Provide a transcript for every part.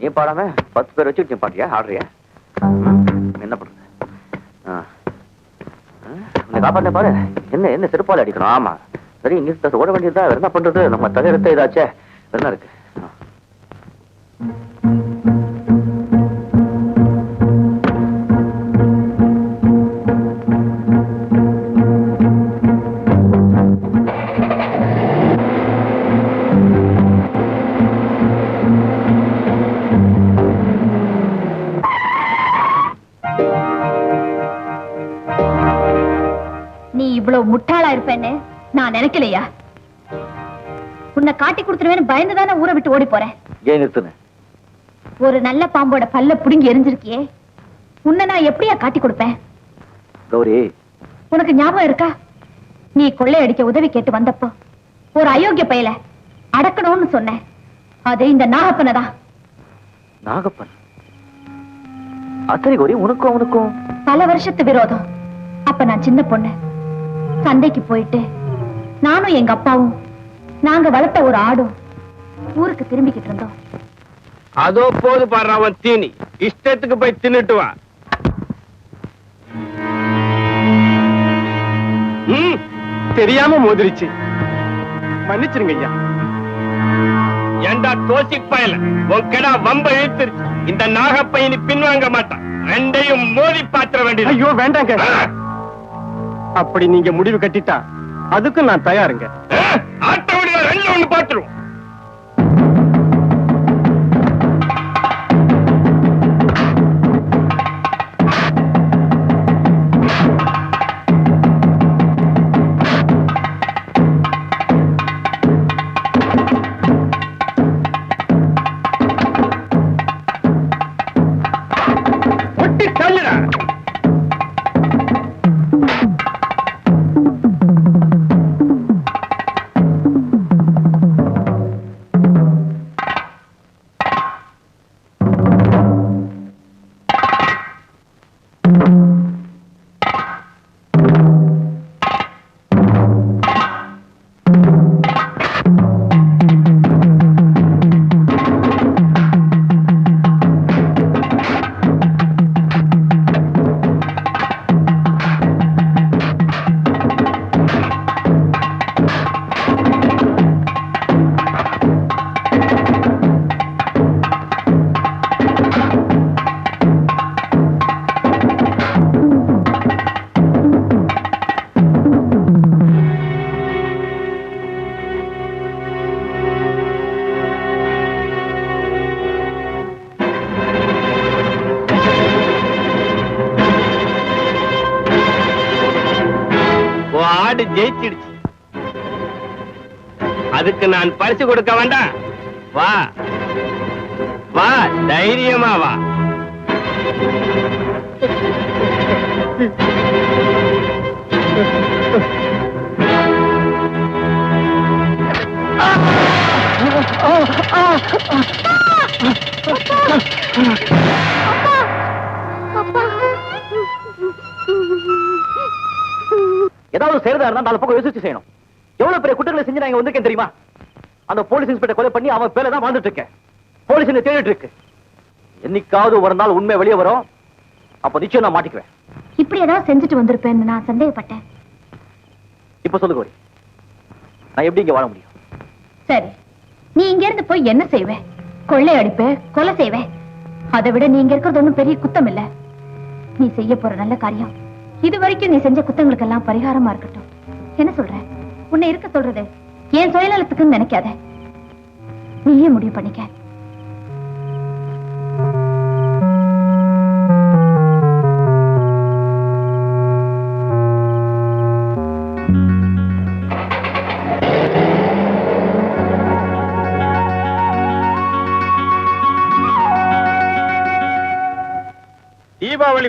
நீ பாடாம பத்து பேர் வச்சு நீ பாட்டியா ஆடுறியா? என்ன பண்றது? ஆ. உன்னை பாரு. என்ன என்ன செருப்பால் அடிக்கணும்? ஆமா. சரி இங்க ஓட வேண்டியதா என்ன பண்றது? நம்ம தலையெடுத்த இதாச்சே. என்ன இருக்கு? நினைக்கலையா? உன்னை காட்டி கொடுத்துருவேன்னு பயந்துதானே ஊரை விட்டு ஓடி போறேன்? ஏன் நிறுத்துன? ஒரு நல்ல பாம்போட பல்ல புடுங்கி எரிஞ்சிருக்கியே. உன்னை நான் எப்படியா காட்டி கொடுப்பேன்? கௌரி. உனக்கு ஞாபகம் இருக்கா? நீ கொள்ளையடிக்க உதவி கேட்டு வந்தப்போ ஒரு அயோக்கிய பயல அடக்கணும்னு சொன்னேன். அது இந்த நாகப்பனை தான். நாகப்பன்? அத்தனை கௌரி உனக்கும் அவனுக்கும்? பல வருஷத்து விரோதம். அப்ப நான் சின்ன பொண்ணு. சந்தைக்கு போயிட்டு நானும் எங்க அப்பாவும். நாங்க வளர்த்த ஒரு ஆடும் ஊருக்கு திரும்பிக்கிட்டு இருந்தோம். அதோ போது பாரு அவன் தீனி. இஷ்டத்துக்கு போய் தின்னுட்டு வா. ம், தெரியாம மோதிருச்சு. மன்னிச்சிருங்க ஐயா. ஏண்டா தோசி பயல? உன் கடா வம்ப இழுத்துருச்சு. இந்த நாகப்பையனி பின்வாங்க மாட்டான். ரெண்டையும் மோதி பாத்திர வேண்டியது. ஐயோ வேண்டாங்க. அப்படி நீங்க முடிவு கட்டிட்டா அதுக்கும் நான் தயாருங்க. ஆட்ட ரெண்டு ஒண்ணு பாத்துருவோம் ஒட்டி தள்ளுடா. உன் ஜெயிச்சிடுச்சு அதுக்கு நான் பரிசு கொடுக்க வேண்டாம் வா வா தைரியமா வா ஏதாவது செய்யறதா இருந்தா நாலு பக்கம் யோசிச்சு செய்யணும். எவ்வளவு பெரிய குற்றங்களை செஞ்சு நான் இங்க வந்திருக்கேன் தெரியுமா? அந்த போலீஸ் இன்ஸ்பெக்டர் கொலை பண்ணி அவன் பேர்ல தான் வாழ்ந்துட்டு இருக்கேன். போலீஸ் என்ன தேடிட்டு இருக்கு. என்னைக்காவது ஒரு நாள் உண்மை வெளியே வரும். அப்ப நிச்சயம் நான் மாட்டிக்குவேன். இப்படி ஏதாவது செஞ்சுட்டு வந்திருப்பேன்னு நான் சந்தேகப்பட்டேன். இப்ப சொல்லு கோரி. நான் எப்படி இங்க வாழ முடியும்? சரி. நீ இங்க இருந்து போய் என்ன செய்வே? கொள்ளை அடிப்ப கொலை செய்வே? அதை விட நீ இங்க இருக்கிறது ஒண்ணும் பெரிய குத்தம் இல்ல. நீ செய்ய போற நல்ல காரியம். இது வரைக்கும் நீ செஞ்ச குத்தங்களுக்கெல்லாம் பரிகாரமா இருக்கட்டும். என்ன சொல்ற? உன்னை இருக்க சொல்றது என் சுயநலத்துக்குன்னு நினைக்காத? நீயே முடிவு பண்ணிக்க.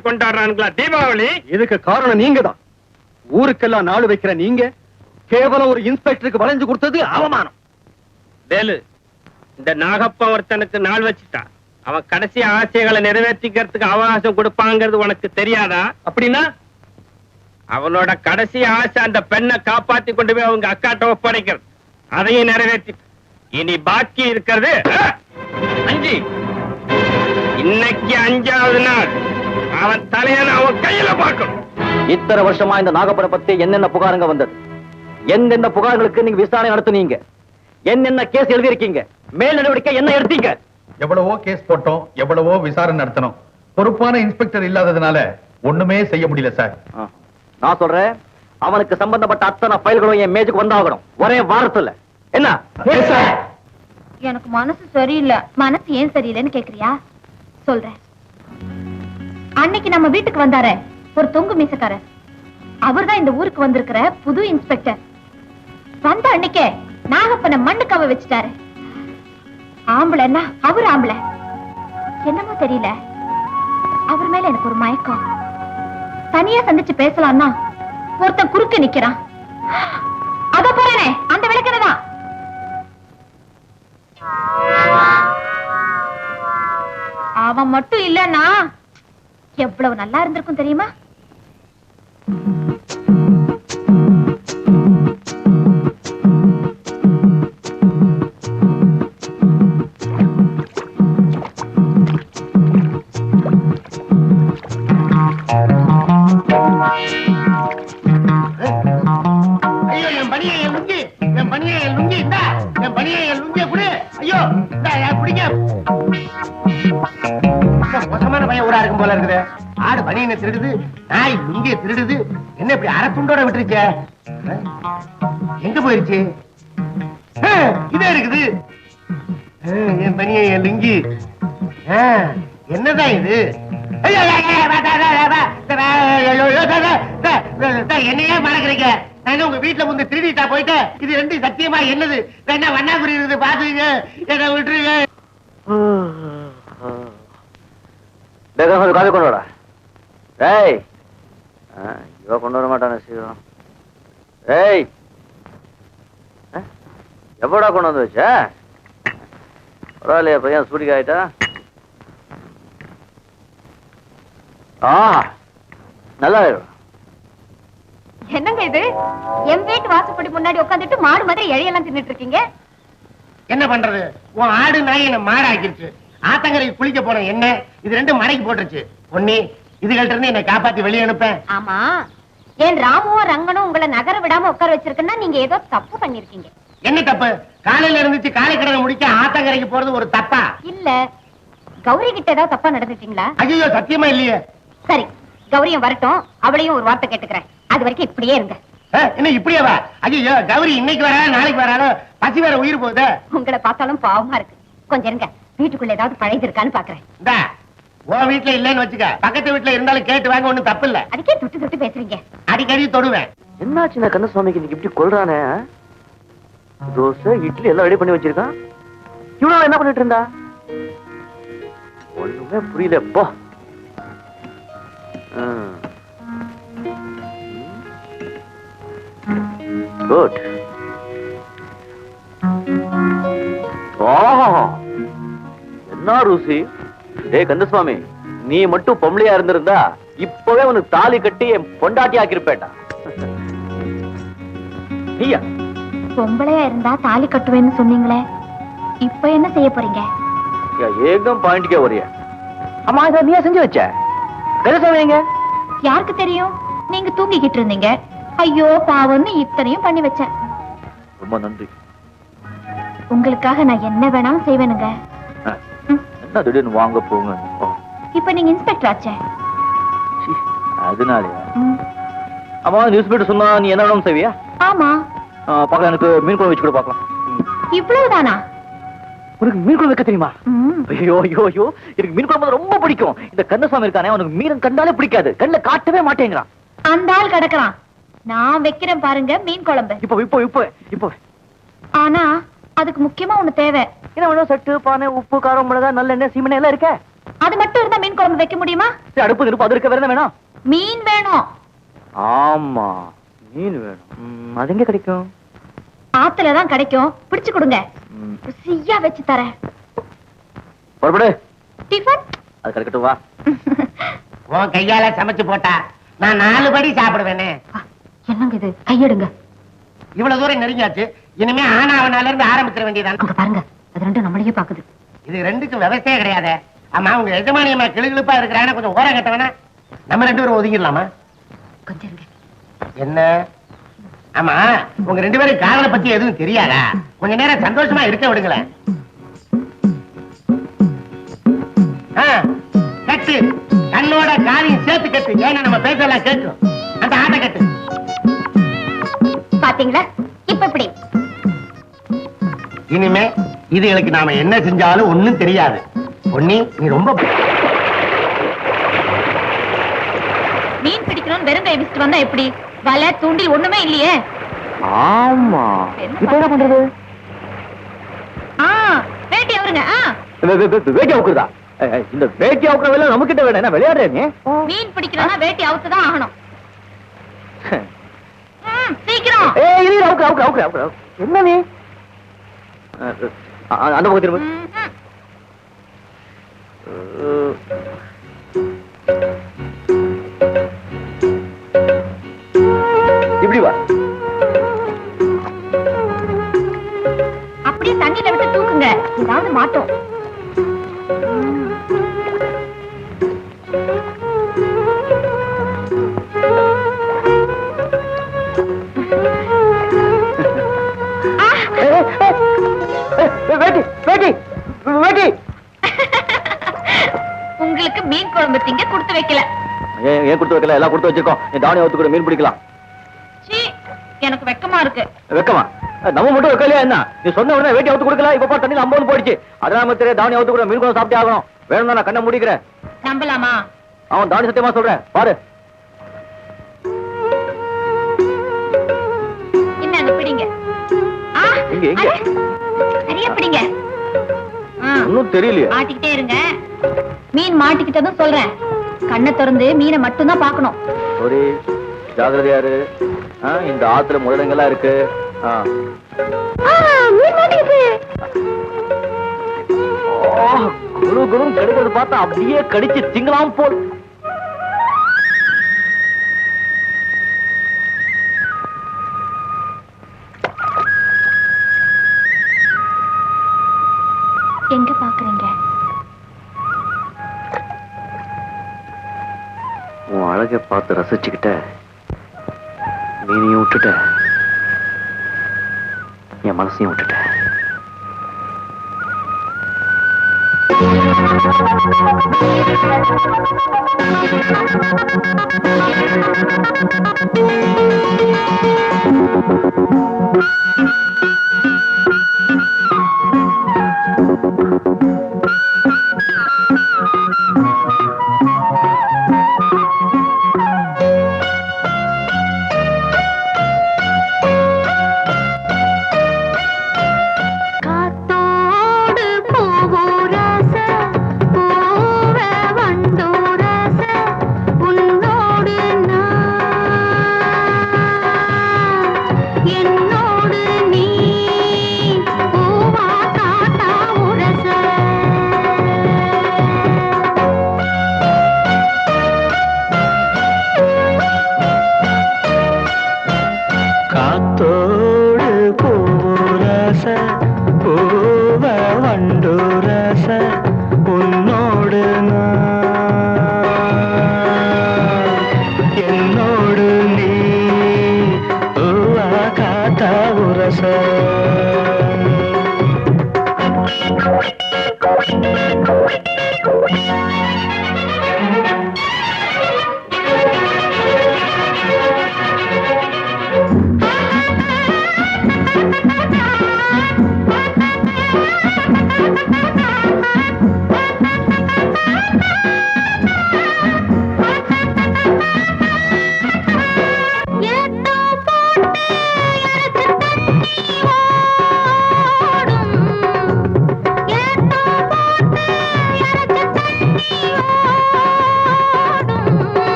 தீபாவளி கொண்டாடுறானுங்களா? தீபாவளி? இதுக்கு காரணம் நீங்க தான் ஊருக்கெல்லாம் நாடு வைக்கிற நீங்க கேவலம் ஒரு இன்ஸ்பெக்டருக்கு வளைஞ்சு கொடுத்தது அவமானம். வேலு இந்த நாகப்பன் ஒருத்தனுக்கு நாள் வச்சுட்டான் அவன் கடைசி ஆசைகளை நிறைவேற்றிக்கிறதுக்கு அவகாசம் கொடுப்பாங்கிறது உனக்கு தெரியாதா? அப்படின்னா? அவனோட கடைசி ஆசை அந்த பெண்ணை காப்பாத்தி கொண்டு போய் அவங்க அக்காட்ட ஒப்படைக்கிறது. அதையும் நிறைவேற்றி. இனி பாக்கி இருக்கிறது அஞ்சு. இன்னைக்கு அஞ்சாவது நாள். அவன் தலைய நான் அவன் கையில பார்க்கணும். இத்தனை வருஷமா இந்த நாகப்பட பத்தி என்னென்ன புகாருங்க வந்தது? எந்தெந்த புகார்களுக்கு நீங்க விசாரணை நடத்துனீங்க? என்னென்ன கேஸ் எழுதியிருக்கீங்க? மேல் நடவடிக்கை என்ன எடுத்தீங்க? எவ்வளவோ கேஸ் போட்டோம் எவ்வளவோ விசாரணை நடத்தணும் பொறுப்பான இன்ஸ்பெக்டர் இல்லாததுனால ஒண்ணுமே செய்ய முடியல சார். நான் சொல்றேன் அவனுக்கு சம்பந்தப்பட்ட அத்தனை ஃபைல்களும் என் மேஜுக்கு வந்தாகணும். ஒரே வாரத்துல. என்ன? எனக்கு மனசு சரியில்லை. மனசு ஏன் சரியில்லைன்னு கேக்குறியா? சொல்றேன். அன்னைக்கு நம்ம வீட்டுக்கு வந்தார ஒரு தொங்கு மீசக்காரர். அவர்தான் இந்த ஊருக்கு வந்திருக்கிற புது இன்ஸ்பெக்டர். வந்த அன்னைக்கே நாகப்பனை மண்ணுக்காவ வச்சுட்டாரு. ஆம்பளைன்னா அவர் ஆம்பளை. என்னமோ தெரியல. அவர் மேல எனக்கு ஒரு மயக்கம். தனியா சந்திச்சு பேசலாம்னா ஒருத்தன் குறுக்க நிக்கிறான். அத போறனே அந்த விளக்கணதான் அவன் மட்டும் இல்லன்னா எவ்வளவு நல்லா இருந்திருக்கும் தெரியுமா? இதே இருக்குது என் பனிய என் லுங்கி என்னதான் இது என்னையே மறக்கிறீங்க நான் உங்க வீட்டுல வந்து திருடிட்டா போயிட்டேன் இது ரெண்டு சத்தியமா என்னது வேணா வண்ணா புரியுது பாத்துங்க என்ன விட்டுருங்க வேகம் கொண்டு வாடா ஏய் இவ கொண்டு வர மாட்டான சீக்கிரம் ஏய் எப்படா கொண்டு வந்து வச்ச? பரவாயில்லையா பையன் சூடிக்கு ஆயிட்டா? ஆ நல்லா. என்னங்க இது? என் வீட்டு வாசப்படி முன்னாடி உட்காந்துட்டு மாடு மாதிரி இழையெல்லாம் தின்னுட்டு இருக்கீங்க? என்ன பண்றது? உன் ஆடு நாய் என்ன மாடாக்கிருச்சு. ஆத்தங்கரைக்கு குளிக்க போன என்ன இது ரெண்டும் மடைக்கு போட்டுருச்சு. பொன்னி இதுகள்ட்ட இருந்து என்னை காப்பாத்தி வெளியே அனுப்பேன். ஆமா. ஏன் ராமுவும் ரங்கனும் உங்களை நகர விடாம உட்கார வச்சிருக்குன்னா நீங்க ஏதோ தப்பு பண்ணிருக்கீங்க. என்ன தப்பு? காலையில இருந்துச்சு காலை கடனை முடிக்க ஆத்தங்கரைக்கு போறது ஒரு தப்பா? இல்ல கௌரி கிட்ட ஏதாவது தப்பா நடந்துட்டீங்களா ஐயோ சத்தியமா இல்லையே. சரி கௌரியும் வரட்டும். அவளையும் ஒரு வார்த்தை கேட்டுக்கிறேன். அது வரைக்கும் இப்படியே இருங்க. என்ன இப்படியே வா ஐயோ கௌரி இன்னைக்கு வரா நாளைக்கு வராளோ பசி வேற உயிர் போகுது. உங்களை பார்த்தாலும் பாவமா இருக்கு. கொஞ்சம் இருங்க. வீட்டுக்குள்ள ஏதாவது பழையது இருக்கான்னு பாக்குறேன். இந்தா உன் வீட்டுல இல்லைன்னு வச்சுக்க. பக்கத்து வீட்டுல இருந்தாலும் கேட்டு வாங்க ஒண்ணும் தப்பு இல்ல. அதுக்கே தொட்டு தொட்டு பேசுறீங்க. அடிக்கடி தொடுவேன். என்னாச்சு நான் கந்தசுவாமிக்கு இன்னைக்கு இப்படி கொள்றானே? தோசை இட்லி எல்லாம் ரெடி பண்ணி வச்சிருக்கான். இவ்வளவு என்ன பண்ணிட்டு இருந்தா? ஒண்ணுமே புரியல. போ. குட் என்ன ருசி? டே கந்தசுவாமி நீ மட்டும் பொம்பளையா இருந்திருந்தா இப்பவே உனக்கு தாலி கட்டி என் பொண்டாட்டி ஆக்கிருப்பேட்டா நீயா? பொம்பளையா இருந்தா தாலி கட்டுவேன்னு சொன்னீங்களே இப்ப என்ன செய்ய போறீங்க? ஏகம் பாயிண்ட்க்கே வரிய அம்மா இதை நீயா செஞ்சு வச்ச. எங்க யாருக்கு தெரியும்? நீங்க தூங்கிக்கிட்டு இருந்தீங்க. ஐயோ பாவம்னு இத்தனையும் பண்ணி வச்சேன் ரொம்ப நன்றி. உங்களுக்காக நான் என்ன வேணாலும் செய்வேனுங்க. என்ன திடீர்னு வாங்க போங்க. இப்ப நீங்க இன்ஸ்பெக்டர் ஆச்சே. அதனாலயா? அம்மா நியூஸ் பேப்பர் சொன்னா நீ என்ன வேணும் செய்வியா? ஆமா. பார்க்கலாம் எனக்கு மீன் குழம்பு வச்சு கூட பார்க்கலாம். இவ்வளவுதானா? உனக்கு மீன் குழம்பு வைக்க தெரியுமா? ஐயோ ஐயோ ஐயோ எனக்கு மீன் குழம்பு ரொம்ப பிடிக்கும். இந்த கந்தசாமி இருக்கானே அவனுக்கு மீன் கண்டாலே பிடிக்காது. கண்ணுல காட்டவே மாட்டேங்கிறான். அந்த ஆள் கிடக்குறான். நான் வைக்கிறேன் பாருங்க மீன் குழம்பு. இப்போ இப்போ இப்போ இப்போ. ஆனா அதுக்கு முக்கியமா ஒண்ணு தேவை. என்ன வேணும்? சட்டு பானை உப்பு காரம் மிளகாய் நல்லெண்ணெய் சீமெண்ணெய் எல்லாம் இருக்கே? அது மட்டும் இருந்தா மீன் குழம்பு வைக்க முடியுமா? அடுப்பு இருப்பு அது இருக்க வேற வேணும்? மீன் வேணும். ஆமா. மீன் வேணும். ம், அது எங்க கிடைக்கும்? ஆத்துல தான் கிடைக்கும். பிடிச்சு கொடுங்க. ருசியா வச்சு தரேன். புறப்படு. டிஃபன்? அது கிடைக்கட்டும் வா. உன் கையால சமைச்சு போட்டா நான் நாலு படி சாப்பிடுவேனே. என்னங்க இது? கையெடுங்க. இவ்வளவு தூரம் நெருங்கியாச்சு. இனிமே ஆனாவனால இருந்து ஆரம்பிச்சிட வேண்டியதான் அங்க பாருங்க. அது ரெண்டும் நம்மளையே பாக்குது. இது ரெண்டுக்கும் விவசாயம் கிடையாது. ஆமா உங்க எஜமானியம்மா கிளுகிழுப்பா இருக்கிறான கொஞ்சம் ஓரம் கட்டவனா? நம்ம ரெண்டு பேரும் ஒதுங்கிடலாமா? கொஞ்சம் இருங்க. என்ன? ஆமா உங்க ரெண்டு பேரும் காதலை பத்தி எதுவும் தெரியாதா? கொஞ்ச நேரம் சந்தோஷமா இருக்க விடுங்களேன் கட்டு. கண்ணோட காதையும் சேர்த்து கட்டு. ஏன்னா நம்ம பேசலாம் கேட்கும். அந்த ஆட்டை கட்டு. பாத்தீங்களா? இப்ப இப்படி இனிமே இதுகளுக்கு நாம என்ன செஞ்சாலும் ஒண்ணும் தெரியாது. பொன்னி நீ ரொம்ப மீன் பிடிக்கணும்னு வெறும் கை வந்தா எப்படி? வலை தூண்டில் ஒண்ணுமே இல்லையே. ஆமா. இப்ப என்ன பண்றது? ஆ வேட்டி அவருங்க ஆ. வேட்டி அவுக்குறதா? இந்த வேட்டி அவுக்குற வேலை நம்ம கிட்ட வேணும். என்ன விளையாடுற நீ மீன் பிடிக்கணும்னா வேட்டி அவுத்து தான் ஆகணும். சீக்கிரம். ஏய் இரு அவுக்கு அவுக்கு அவுக்கு அவுக்கு. என்ன நீ? அந்த பக்கம் திரும்ப. வா அப்படியே தண்ணியில விட்டு தூக்குங்க. ஏதாவது மாட்டோம் வேட்டி வேட்டி வேட்டி. உங்களுக்கு மீன் குழம்பு திங்க கொடுத்து வைக்கல. ஏன் கொடுத்து வைக்கல? எல்லாம் கொடுத்து வச்சிருக்கோம். நீ தானியம் ஊத்து கூட மீன் பிடிக்கலாம். வெக்கமா இருக்கு. வெக்கமா? நம்ம மட்டும் வைக்கலையா என்ன? நீ சொன்ன உடனே வேட்டி அவுத்து கொடுக்கல இப்ப பாரு தண்ணியில் அம்பது போயிடுச்சு. அதனால தெரியாது தானியம் அவுத்து கூட மீன் குழம்பு சாப்பிட்டே ஆகணும். வேணும்னா நான் கண்ணை முடிக்கிறேன். நம்பலாமா? அவன் தானி சத்தியமா சொல்றேன். பாரு. இந்தாங்க பிடிங்க? பிடிங்க. ஒன்னும் தெரியலையே. மாட்டிக்கிட்டே இருங்க. மீன் மாட்டிக்கிட்டதும் சொல்றேன். கண்ணை திறந்து மீனை மட்டும்தான் பார்க்கணும். சாரி ஜாகிரதையா இரு. ஆ, இந்த ஆத்துல முதலங்கள்லாம் இருக்கு. குரு குரும் கடிக்கிறது பார்த்தா அப்படியே கடிச்சு திங்கலாம் போல். எங்க பாக்குறீங்க? உன் அழகை பார்த்து ரசிச்சுக்கிட்ட மீனையும் விட்டுட்ட என் மனசையும் விட்டுட்ட Thank you.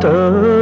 to